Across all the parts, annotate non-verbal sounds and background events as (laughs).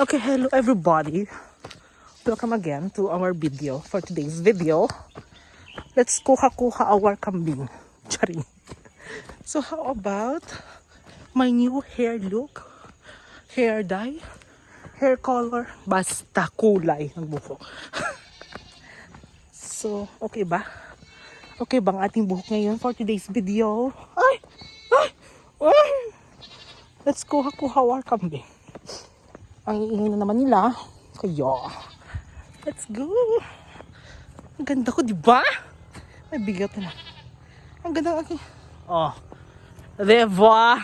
Okay, hello everybody. Welcome again to our video. For today's video, let's kuha-kuha our kambing. (laughs) Charing. So how about my new hair look? Hair dye? Hair color? Basta kulay ng buhok. (laughs) so, okay ba? Okay bang ating buhok ngayon for today's video? Ay! Ay! Ay! Let's kuha-kuha our kambing. Ang iingay na naman nila. Kaya, let's go. Ang ganda ko, di ba? May bigat na. Ang ganda aking... Oh. Di ba?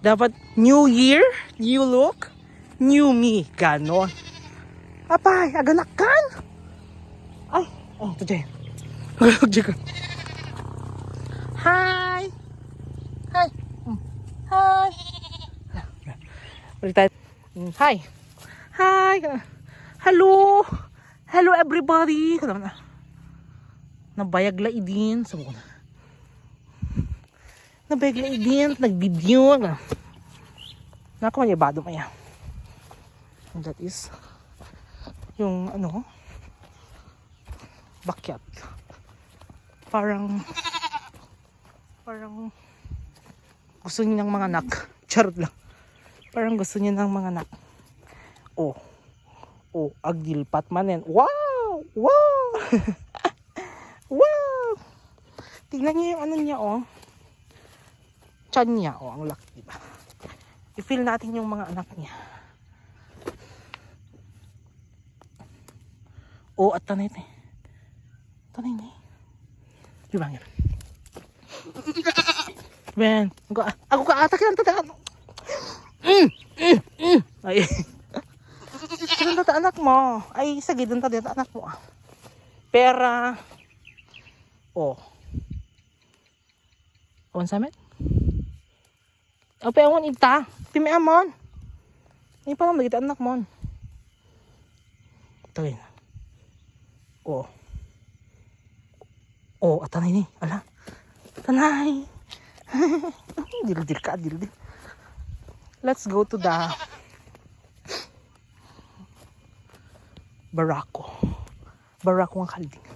Dapat new year, new look, new me. Ganon. Apay, aganakan. Ay, oh, ito dyan. Aganakan ka. (laughs) Hi! Hi! Mm. Hi! Balik tayo. Mm, Hi! Hi! Hello! Hello everybody! Ano na? Nabayag la idin. Sabi ko na. Nabayag la idin. Nag-video. Ano? Nako man ibado maya. And that is yung ano bakyat. Parang parang gusto niya ng mga anak. Charot lang. Parang gusto niya ng mga anak. Oh. Oh, agdilpat manen. Wow! Wow! (laughs) wow! Tingnan niyo yung ano niya, oh. Chan niya, oh. Ang laki, diba? I-feel natin yung mga anak niya. Oh, at tanay, eh. Tanay, eh. Diba nga? Ben, ako, ka atak yan, tata. Mm, mm, mm. Ay. Sino tata anak mo? Ay, sige, doon tata anak mo. ah. Pera. Oh. On samet? O, pe, awon ita. Pimi amon. Ay, pa naman, kita anak mo. Tawin. Oh. Oh, atanay ni. Ala. Tanay. (laughs) Dil-dil ka, dil-dil. Let's go to the Barako. Barako ang kalding.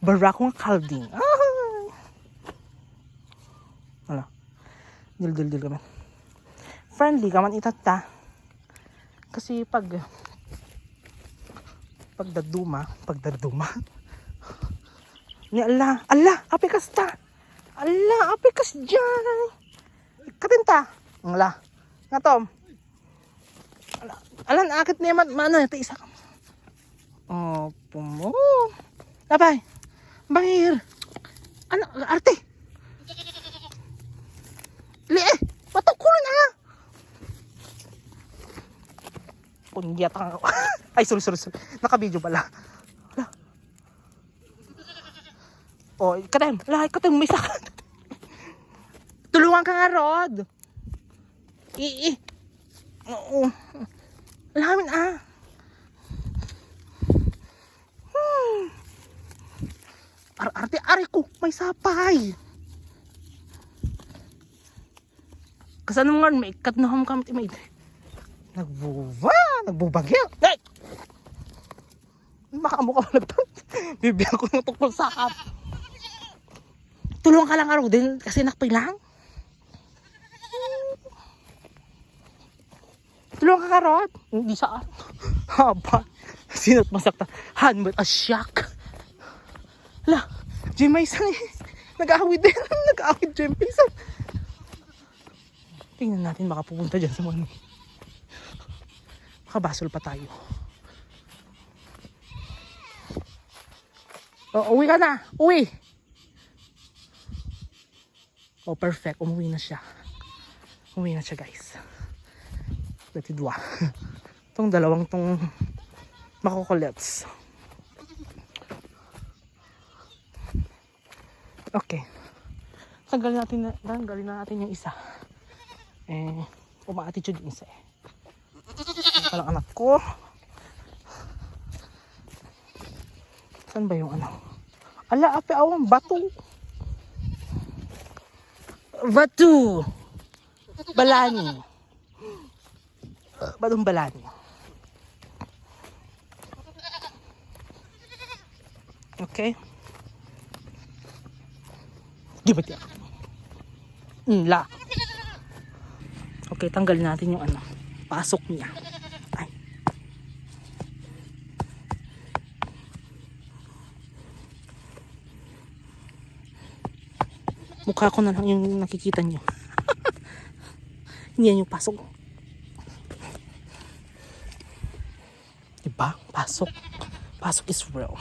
Barako ang kalding. Ah! Wala. Dil-dil-dil kami. Friendly ka man itata. Kasi pag pagdaduma, pagdaduma. Ni Allah, Allah, api kasta. Allah, api kas dyan. Katinta. Ang la. Nga Tom. Ala, alan, akit niya man, maano, ito isa ka. Oh, pumo. Labay. Bangir. Ano, arte. Li, eh, patukulo na. Kunyat ang (laughs) Ay, sorry, sorry, sorry. Naka-video pala. Ala. Oh, kadem. Lahat ko may sakat. (laughs) Tulungan ka nga, Rod. I, i. Oo. Alamin ah. Hmm. Ar arte ari ko, may sapay. Kasano nga may ikat na home kami may Nagbuba, nagbubagyo. Ay! Baka mo ka malagtan. (laughs) Bibigyan ko ng tukol sa kap. Tulungan ka lang araw din kasi nakpay lang. Tulungan ka karot. Hindi sa Haba. (laughs) Sino't masakta. Han, but a shock. Hala, Jim Mason eh. Nag-aawid din. (laughs) Nag-aawid Jim Mason. Tingnan natin baka pupunta dyan sa mga Makabasol pa tayo. Oh, uwi ka na. Uwi. Oh, perfect. Umuwi na siya. Umuwi na siya, guys. Dati dua. Itong dalawang tong makukulets. Okay. Tanggalin natin na, tanggalin na natin yung isa. Eh, uma-attitude yung isa eh. Yung palang anak ko. Saan ba yung ano? Ala, ape awang bato. Batu. Balani padumbalan. Okay? Give it mm, La. Okay, tanggal natin yung ano. Pasok niya. Ay. Mukha ko na lang yung nakikita niyo. (laughs) Hindi yan yung pasok. Diba? Pasok. Pasok is real.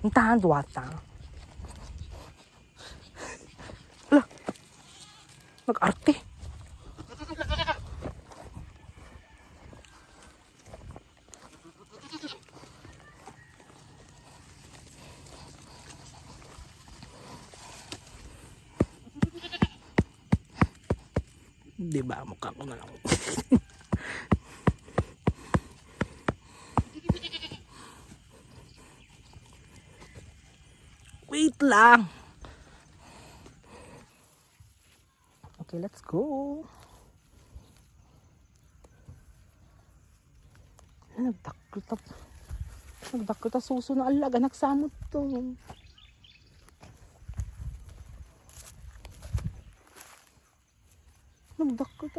Ang tahan duwata. Wala. Nag-arte. Di ba? Mukha ko na lang. (laughs) Wait lang. Okay, let's go. Nagdakot ta. Nagdakot ta suso na alaga. Nagsamot to.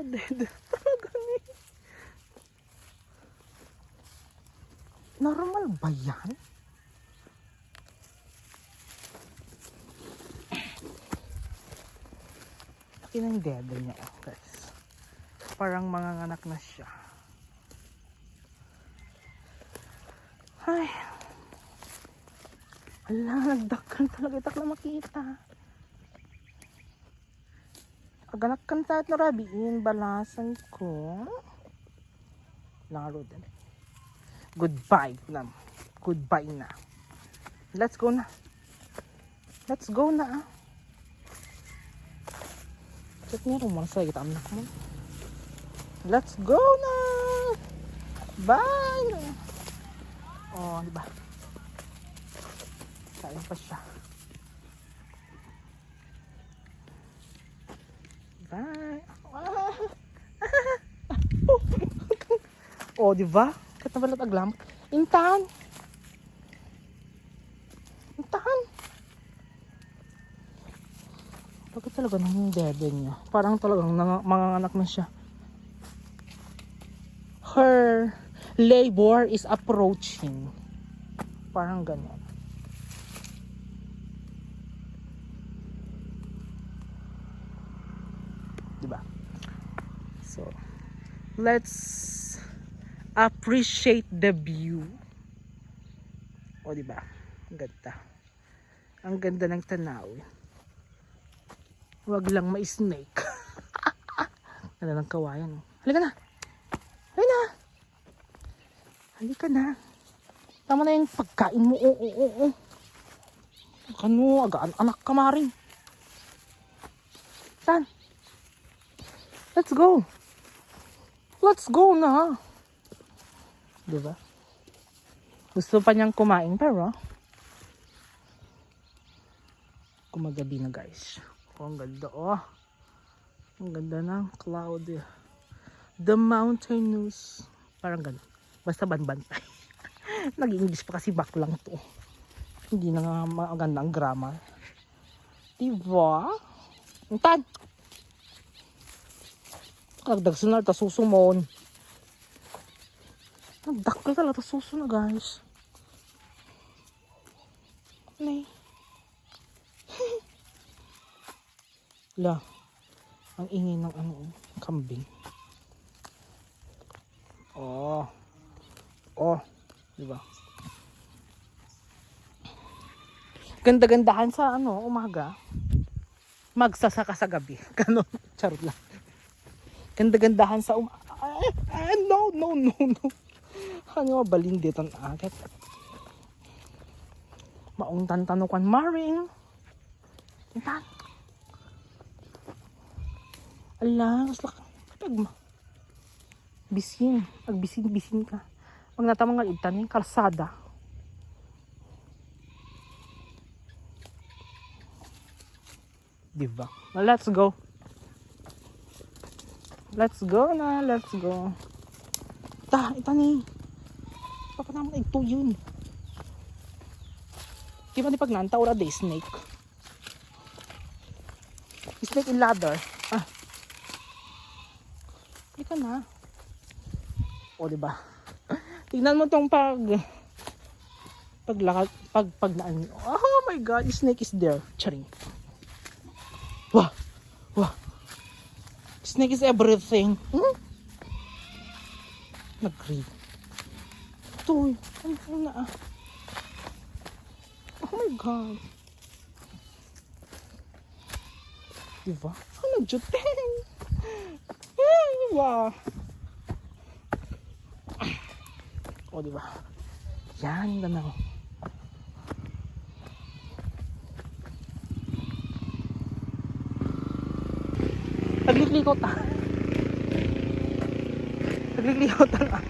(laughs) Ni. Normal ba yan? Laki ng dede niya, guys. Parang mga anak na siya. Ay. Ala, nagdakkan talaga itak na makita. Aganak kan tayo na rabiin, balasan ko. Laro din. Goodbye na. Goodbye na. Let's go na. Let's go na. ah. Check niya rin mo sa kita anak mo. Let's go na! Bye! Oh, di ba? Sayang pa siya. Bye! (laughs) Oh, di ba? Katabalat aglam. Intan! Intan! Bakit talaga nang dede niya? Parang talagang nang, mga anak na siya. Her labor is approaching. Parang ganon. Diba? So, let's appreciate the view. O, diba? Ang ganda. Ang ganda ng tanawin. Huwag lang ma-snake. (laughs) Ano ng kawayan. oh. Halika na. Halika na. Halika na. Tama na yung pagkain mo. Oo, oo, oo. Kano, agaan anak ka maring. San? Let's go. Let's go na. Diba? Gusto pa niyang kumain pero kumagabi na guys. Oh, ang ganda oh. Ang ganda ng cloud. The mountainous. Parang ganun. Basta banbantay. (laughs) Nag-English pa kasi back lang to. Hindi na nga maganda ang grammar. Diba? Ang Kagdag sunod, ta susumon. Nagdakal talaga, ta suso na guys. Nay. (laughs) La. Ang ingay ng ano, kambing. Oh. Oh. Diba? Ganda-gandahan sa ano, umaga. Magsasaka sa gabi. (laughs) Ganon. Charot lang. Ganda-gandahan sa umaga. Ay, ay, no, no, no, no. Ano balin dito ang agad. Maong tantanukan maring. Tan. Ala, kasla ka. Pag ma. Bisin. Pag bisin, bisin ka. Pag natamang nga itan, yung kalsada. Diba? Well, let's go. Let's go na, let's go. Ta, ito ni. Papanaman ay ito yun. Di ba ni pag nanta ora day snake? Snake in ladder. Ah. Hindi ka na. O, di ba? Tingnan mo tong pag paglakad, pag pagnaan nyo. Oh my god, snake is there. Charing. Wah! Wah! Snake is everything. Hmm? Nag-green. Ito, ano na ah. Oh my god. Diba? Ano nag-juteng? Diba? O, diba? Yan, ganaw. Nagliklikot ah. Nagliklikot ah.